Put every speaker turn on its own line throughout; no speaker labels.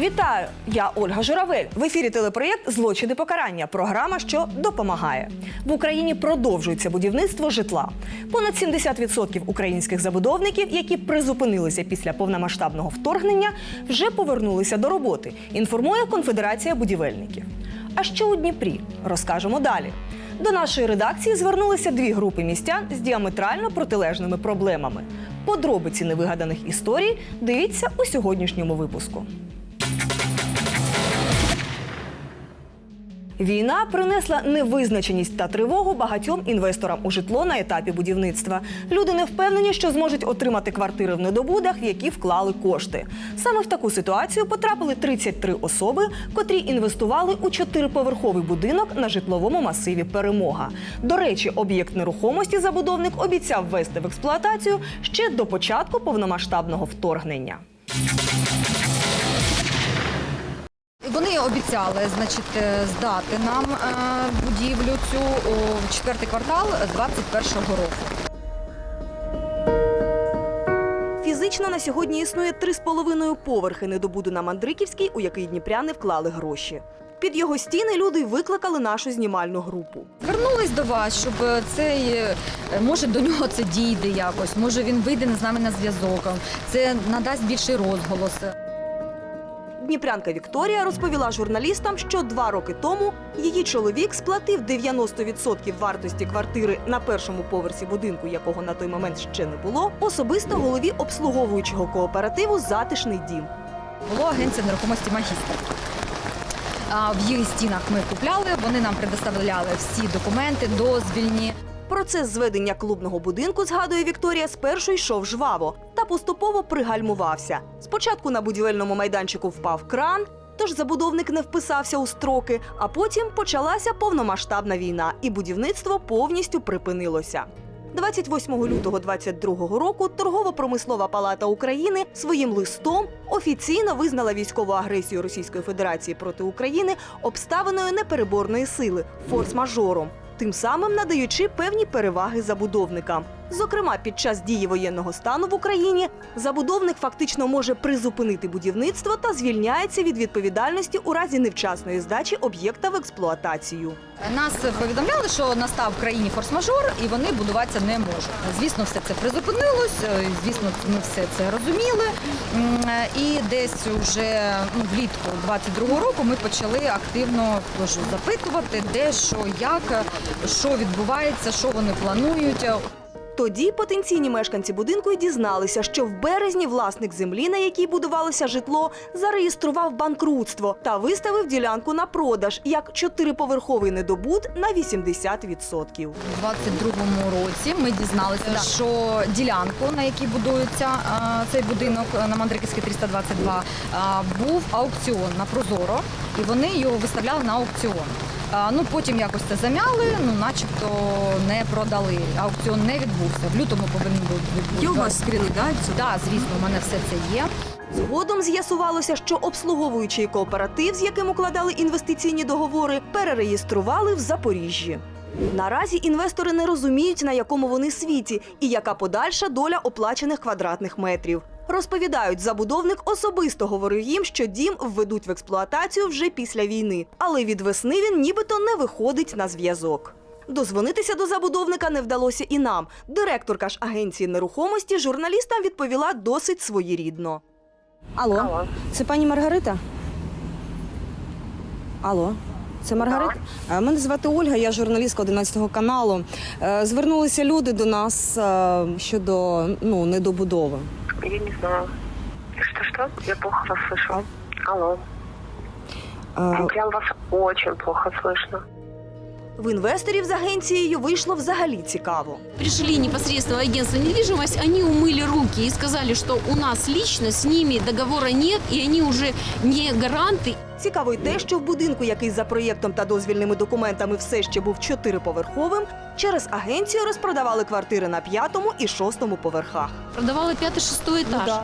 Вітаю! Я Ольга Журавель. В ефірі телепроєкт Злочини покарання. Програма, що допомагає. В Україні продовжується будівництво житла. Понад 70% українських забудовників, які призупинилися після повномасштабного вторгнення, вже повернулися до роботи. Інформує Конфедерація будівельників. А що у Дніпрі? Розкажемо далі. До нашої редакції звернулися дві групи містян з діаметрально протилежними проблемами. Подробиці невигаданих історій дивіться у сьогоднішньому випуску. Війна принесла невизначеність та тривогу багатьом інвесторам у житло на етапі будівництва. Люди не впевнені, що зможуть отримати квартири в недобудах, які вклали кошти. Саме в таку ситуацію потрапили 33 особи, котрі інвестували у чотириповерховий будинок на житловому масиві Перемога. До речі, об'єкт нерухомості забудовник обіцяв ввести в експлуатацію ще до початку повномасштабного вторгнення.
Вони обіцяли, значить, е, здати нам е, будівлю цю в четвертий квартал 21-го року.
Фізично на сьогодні існує три з половиною поверхи недобуду на Мандриківській, у який дніпряни вклали гроші. Під його стіни люди викликали нашу знімальну групу.
Звернулись до вас, щоб е, цей може до нього це дійде якось. Може він вийде з нами на зв'язок. Це надасть більший розголос.
Дніпрянка Вікторія розповіла журналістам, що два роки тому її чоловік сплатив 90% вартості квартири на першому поверсі будинку, якого на той момент ще не було, особисто голові обслуговуючого кооперативу Затишний дім.
Було агенція нерухомості магістр. В їх стінах ми купляли, вони нам предоставляли всі документи, дозвільні.
Процес зведення клубного будинку, згадує Вікторія, спершу йшов жваво поступово пригальмувався. Спочатку на будівельному майданчику впав кран, тож забудовник не вписався у строки, а потім почалася повномасштабна війна, і будівництво повністю припинилося. 28 лютого 22 року Торгово-промислова палата України своїм листом офіційно визнала військову агресію Російської Федерації проти України обставиною непереборної сили форс-мажором, тим самим надаючи певні переваги забудовникам. Зокрема, під час дії воєнного стану в Україні забудовник фактично може призупинити будівництво та звільняється від відповідальності у разі невчасної здачі об'єкта в експлуатацію.
Нас повідомляли, що настав в країні форс-мажор і вони будуватися не можуть. Звісно, все це призупинилось. е, Звісно, ми все це розуміли. І десь уже ну, влітку 22-го року ми почали активно кажу, запитувати, де що, як, що відбувається, що вони планують.
Тоді потенційні мешканці будинку й дізналися, що в березні власник землі, на якій будувалося житло, зареєстрував банкрутство та виставив ділянку на продаж як чотириповерховий недобуд на 80%.
У 22-му році ми дізналися, що ділянку, на якій будується а, цей будинок на Мандриківській 322, а, був аукціон на Прозоро, і вони його виставляли на аукціон. А, ну потім якось це замяли, ну начебто не продали. Аукціон не відбувся. В лютому повинен був відбутися.
Є у вас скріни, да? цього?
Так, звісно, у мене все це є.
Згодом з'ясувалося, що обслуговуючий кооператив, з яким укладали інвестиційні договори, перереєстрували в Запоріжжі. Наразі інвестори не розуміють, на якому вони світі і яка подальша доля оплачених квадратних метрів. Розповідають, забудовник особисто говорив їм, що дім введуть в експлуатацію вже після війни, але від весни він нібито не виходить на зв'язок. Дозвонитися до забудовника не вдалося і нам. Директорка ж агенції нерухомості журналістам відповіла досить своєрідно. Алло,
Алло.
це пані Маргарита? Алло. Це Маргарита? Е, Мене звати Ольга, я журналістка 11 каналу. Е, Звернулися люди до нас е, щодо ну, недобудови.
Я не знаю. Что-что? Я плохо вас слышу. Алло.
Е,
Я вас очень плохо слышно.
В інвесторів з агенцією вийшло взагалі цікаво.
Пришли непосредственно в агентство недвижимость, они умыли руки и сказали, что у нас лично с ними договора нет, и они уже не гаранты.
Цікаво й те, що в будинку, який за проєктом та дозвільними документами все ще був чотириповерховим, через агенцію розпродавали квартири на п'ятому і шостому поверхах.
Продавала пятый-шестой этаж.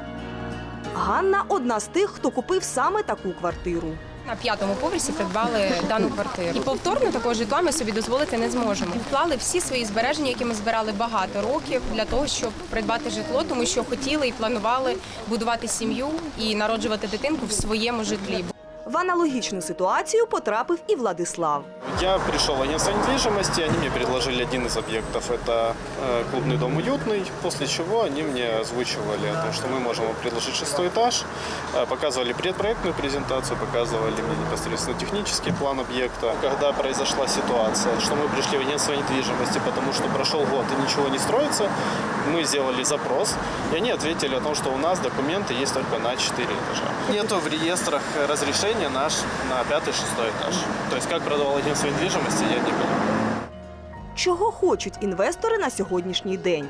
Ганна одна з тих, хто купив саме таку квартиру.
На п'ятому поверсі придбали дану квартиру. І повторно такого житла ми собі дозволити не зможемо. Вклали всі свої збереження, які ми збирали багато років для того, щоб придбати житло, тому що хотіли і планували будувати сім'ю і народжувати дитинку в своєму житлі.
В аналогічну ситуацію потрапив і Владислав.
Я пришел в агентство недвижимости, они мне предложили один из объектов, это э, клубный дом уютный, после чего они мне озвучивали о том, что мы можем вам предложить шестой этаж, Э, показывали предпроектную презентацию, показывали мне непосредственно технический план объекта. Когда произошла ситуация, что мы пришли в агентство недвижимости, потому что прошел год и ничего не строится, мы сделали запрос, и они ответили о том, что у нас документы есть только на 4 этажа. Нету в реестрах разрешения наш на пятый-шестой этаж. То есть как продавал агентство недвижимости, я не понимаю.
Чого хочуть інвестори на сьогоднішній день?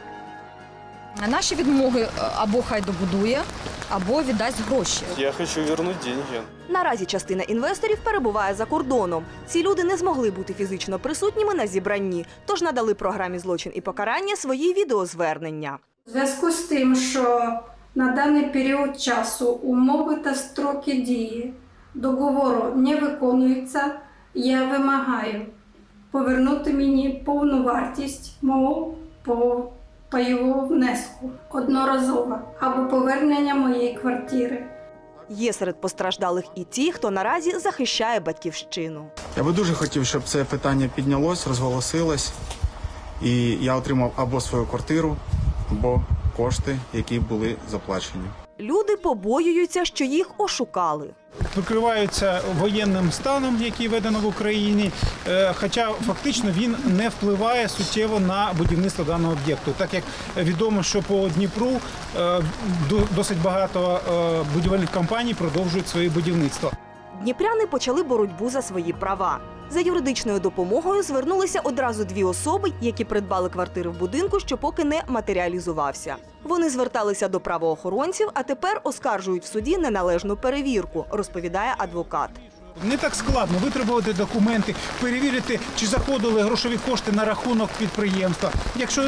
Наші відмоги е, або хай добудує, або віддасть гроші.
Я хочу вернуть деньги.
Наразі частина інвесторів перебуває за кордоном. Ці люди не змогли бути фізично присутніми на зібранні, тож надали програмі злочин і покарання свої відеозвернення.
У зв'язку з тим, що на даний період часу умови та строки дії договору не виконуються, я вимагаю повернути мені повну вартість мого по пайового внеску одноразово або повернення моєї квартири.
Є серед постраждалих і ті, хто наразі захищає батьківщину.
Я би дуже хотів, щоб це питання піднялось, розголосилось, і я отримав або свою квартиру, або кошти, які були заплачені.
Люди побоюються, що їх ошукали.
прикриваються воєнним станом, який введено в Україні, е, хоча фактично він не впливає суттєво на будівництво даного об'єкту, так як відомо, що по Дніпру е, досить багато е, будівельних компаній продовжують своє будівництво.
Дніпряни почали боротьбу за свої права. За юридичною допомогою звернулися одразу дві особи, які придбали квартири в будинку, що поки не матеріалізувався. Вони зверталися до правоохоронців, а тепер оскаржують в суді неналежну перевірку, розповідає адвокат.
Не так складно витребувати документи, перевірити, чи заходили грошові кошти на рахунок підприємства. Якщо е,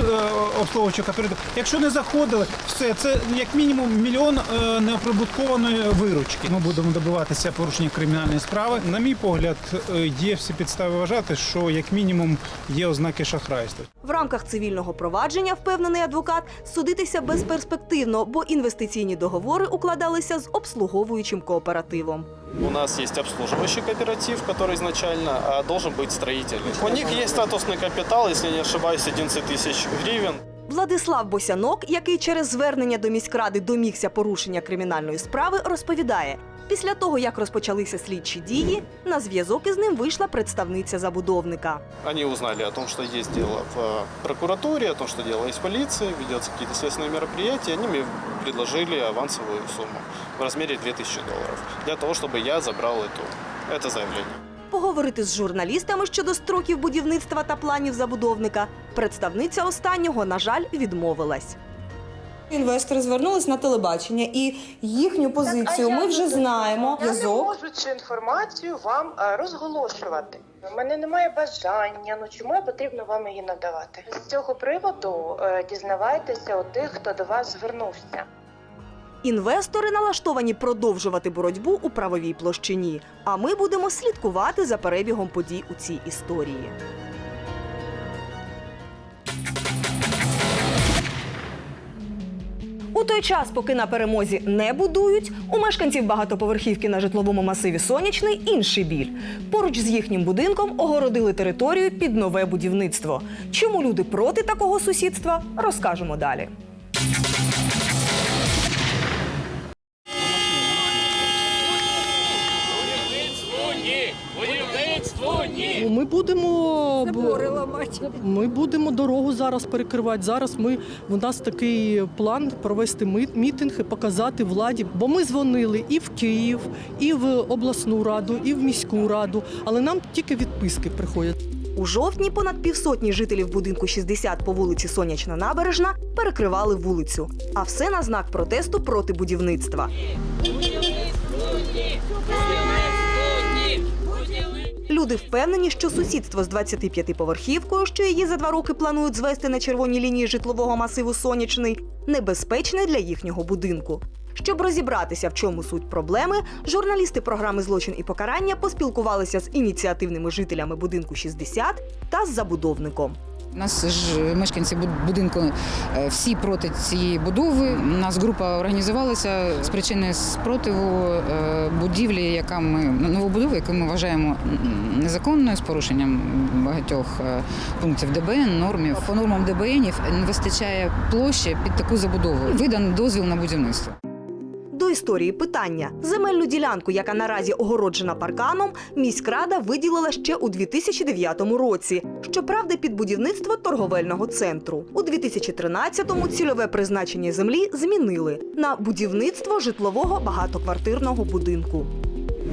обслуговуючого кооперативу. якщо не заходили, все це як мінімум мільйон е, неоприбуткованої виручки. Ми будемо добиватися порушення кримінальної справи. На мій погляд, е, є всі підстави вважати, що як мінімум є ознаки шахрайства.
В рамках цивільного провадження, впевнений адвокат, судитися безперспективно, бо інвестиційні договори укладалися з обслуговуючим кооперативом.
У нас есть обслуживающий кооператив, который изначально а, должен быть строительный. У них есть статусный капитал, если не ошибаюсь, 11 тысяч гривен.
Владислав Босянок, який через звернення до міськради домігся порушення кримінальної справи, розповідає: після того, як розпочалися слідчі дії, на зв'язок із ним вийшла представниця забудовника.
Они узнали о том, что есть дело в э, прокуратуре, о том, что дело есть в полиции, ведется какие-то следственные мероприятия. Они мне предложили авансовую сумму в размере 2000 долларов для того, чтобы я забрал эту, это заявление.
Поговорити з журналістами щодо строків будівництва та планів забудовника представниця останнього, на жаль, відмовилась.
Інвестори звернулись на телебачення, і їхню позицію ми вже знаємо.
Я не можу цю інформацію вам е, розголошувати. У мене немає бажання. Ну чому потрібно вам її надавати? З цього приводу е, дізнавайтеся у тих, хто до вас звернувся.
Інвестори налаштовані продовжувати боротьбу у правовій площині. А ми будемо слідкувати за перебігом подій у цій історії. У той час, поки на перемозі не будують, у мешканців багатоповерхівки на житловому масиві Сонячний інший біль. Поруч з їхнім будинком огородили територію під нове будівництво. Чому люди проти такого сусідства, розкажемо далі.
Ми будемо дорогу зараз перекривати. Зараз ми у нас такий план провести мітинг і показати владі. Бо ми дзвонили і в Київ, і в обласну раду, і в міську раду, але нам тільки відписки приходять.
У жовтні понад півсотні жителів будинку 60 по вулиці Сонячна Набережна перекривали вулицю. А все на знак протесту проти будівництва. Люди впевнені, що сусідство з 25-поверхівкою, що її за два роки планують звести на червоній лінії житлового масиву Сонячний, небезпечне для їхнього будинку. Щоб розібратися, в чому суть проблеми, журналісти програми Злочин і покарання поспілкувалися з ініціативними жителями будинку 60 та з забудовником.
У нас ж мешканці буд- будинку е, всі проти цієї будови. У нас група організувалася з причини спротиву е, будівлі, яка ми новобудови, яку ми вважаємо незаконною з порушенням багатьох е, пунктів ДБН, нормів. По нормам ДБНів не вистачає площі під таку забудову. Видан дозвіл на будівництво.
Історії питання: земельну ділянку, яка наразі огороджена парканом, міськрада виділила ще у 2009 році. Щоправда, під будівництво торговельного центру. У 2013-му цільове призначення землі змінили на будівництво житлового багатоквартирного будинку.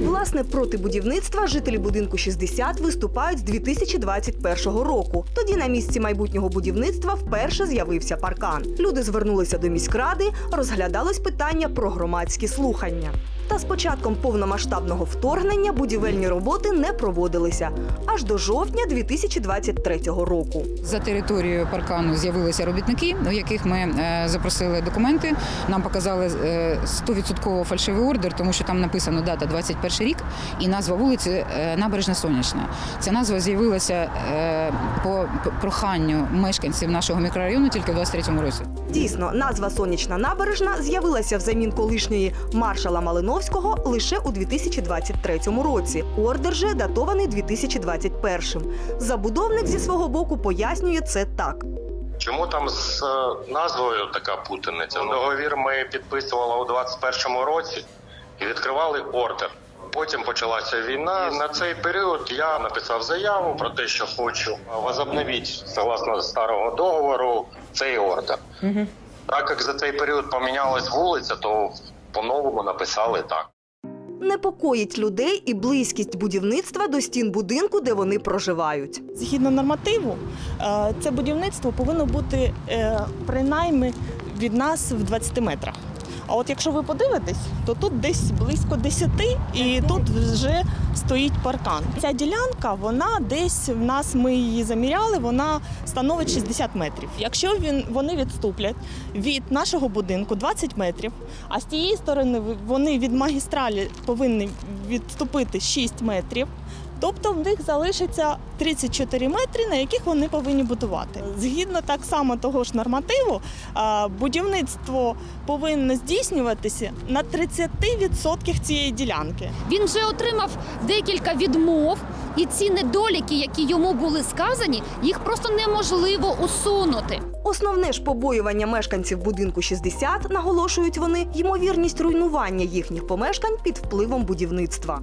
Власне, проти будівництва жителі будинку 60 виступають з 2021 року. Тоді на місці майбутнього будівництва вперше з'явився паркан. Люди звернулися до міськради, розглядалось питання про громадські слухання. Та з початком повномасштабного вторгнення будівельні роботи не проводилися аж до жовтня 2023 року.
За територією паркану з'явилися робітники, у яких ми е, запросили документи. Нам показали е, 100% фальшивий ордер, тому що там написано дата 21 рік і назва вулиці е, Набережна Сонячна. Ця назва з'явилася е, по проханню мешканців нашого мікрорайону тільки в 23-му році.
Дійсно, назва Сонячна набережна з'явилася взамін колишньої маршала Малиновського лише у 2023 році. Ордер же датований 2021. Забудовник зі свого боку пояснює це так.
Чому там з е, назвою така путаниця? Договір ми підписували у 21-му році і відкривали ордер. Потім почалася війна. На цей період я написав заяву про те, що хочу возобновити, согласно старого договору, цей ордер. Так як за цей період помінялась вулиця, то по-новому написали так.
Непокоїть людей і близькість будівництва до стін будинку, де вони проживають.
Згідно нормативу, е, це будівництво повинно бути е, принаймні від нас в 20 метрах. А от якщо ви подивитесь, то тут десь близько 10 і тут вже стоїть паркан. Ця ділянка, вона десь в нас ми її заміряли, вона становить 60 метрів. Якщо він вони відступлять від нашого будинку 20 метрів, а з тієї сторони вони від магістралі повинні відступити 6 метрів. Тобто в них залишиться 34 метри, на яких вони повинні будувати. Згідно так само того ж нормативу, будівництво повинно здійснюватися на 30% цієї ділянки.
Він вже отримав декілька відмов, і ці недоліки, які йому були сказані, їх просто неможливо усунути.
Основне ж побоювання мешканців будинку 60, наголошують вони, ймовірність руйнування їхніх помешкань під впливом будівництва.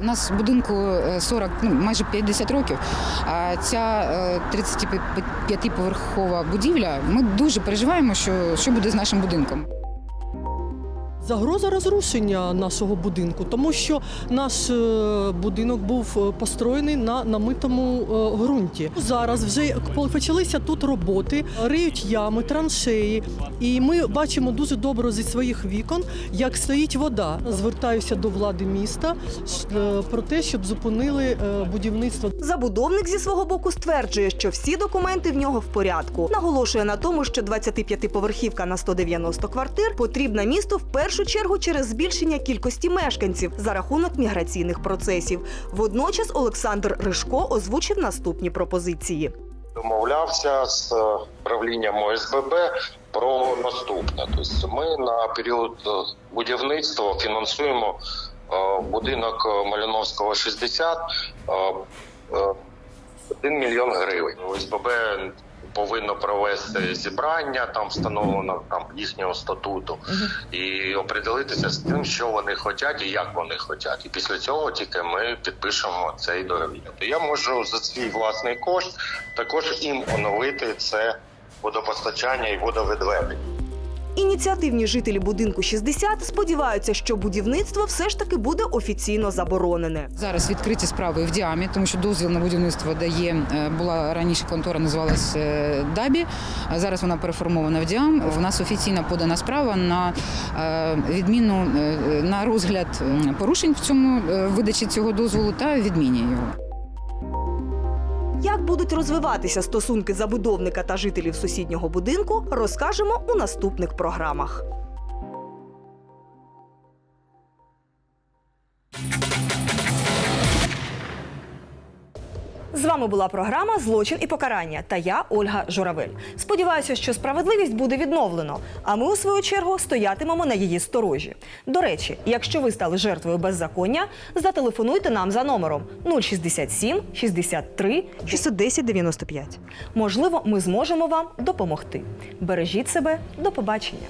У нас будинку е, 40, ну майже 50 років. А ця е, 35-поверхова будівля. Ми дуже переживаємо, що, що буде з нашим будинком.
Загроза розрушення нашого будинку, тому що наш е, будинок був е, построєний на намитому е, ґрунті. Зараз вже почалися тут роботи, риють ями, траншеї, і ми бачимо дуже добре зі своїх вікон, як стоїть вода. Звертаюся до влади міста про те, щоб зупинили будівництво.
Забудовник зі свого боку стверджує, що всі документи в нього в порядку. Наголошує на тому, що 25-поверхівка на 190 квартир потрібна місту в першу чергу через збільшення кількості мешканців за рахунок міграційних процесів. Водночас Олександр Ришко озвучив наступні пропозиції.
домовлявся з е, правлінням ОСББ про наступне. Тобто ми на період е, будівництва фінансуємо е, будинок Малиновського 60 е, е, 1 мільйон гривень. ОСББ повинно провести зібрання, там встановлено там їхнього статуту, і определитися з тим, що вони хочуть і як вони хочуть. І після цього тільки ми підпишемо цей договір. Я можу за свій власний кошт також їм оновити це водопостачання і водовідведення.
Ініціативні жителі будинку 60 сподіваються, що будівництво все ж таки буде офіційно заборонене.
Зараз відкриті справи в діамі, тому що дозвіл на будівництво дає е, була раніше контора, називалась е, Дабі. Зараз вона переформована в діам. В нас офіційно подана справа на е, відміну на розгляд порушень в цьому видачі цього дозволу та відміні його.
Як будуть розвиватися стосунки забудовника та жителів сусіднього будинку, розкажемо у наступних програмах. З вами була програма Злочин і покарання та я, Ольга Журавель. Сподіваюся, що справедливість буде відновлено. А ми, у свою чергу, стоятимемо на її сторожі. До речі, якщо ви стали жертвою беззаконня, зателефонуйте нам за номером 067 63 610 95. Можливо, ми зможемо вам допомогти. Бережіть себе, до побачення.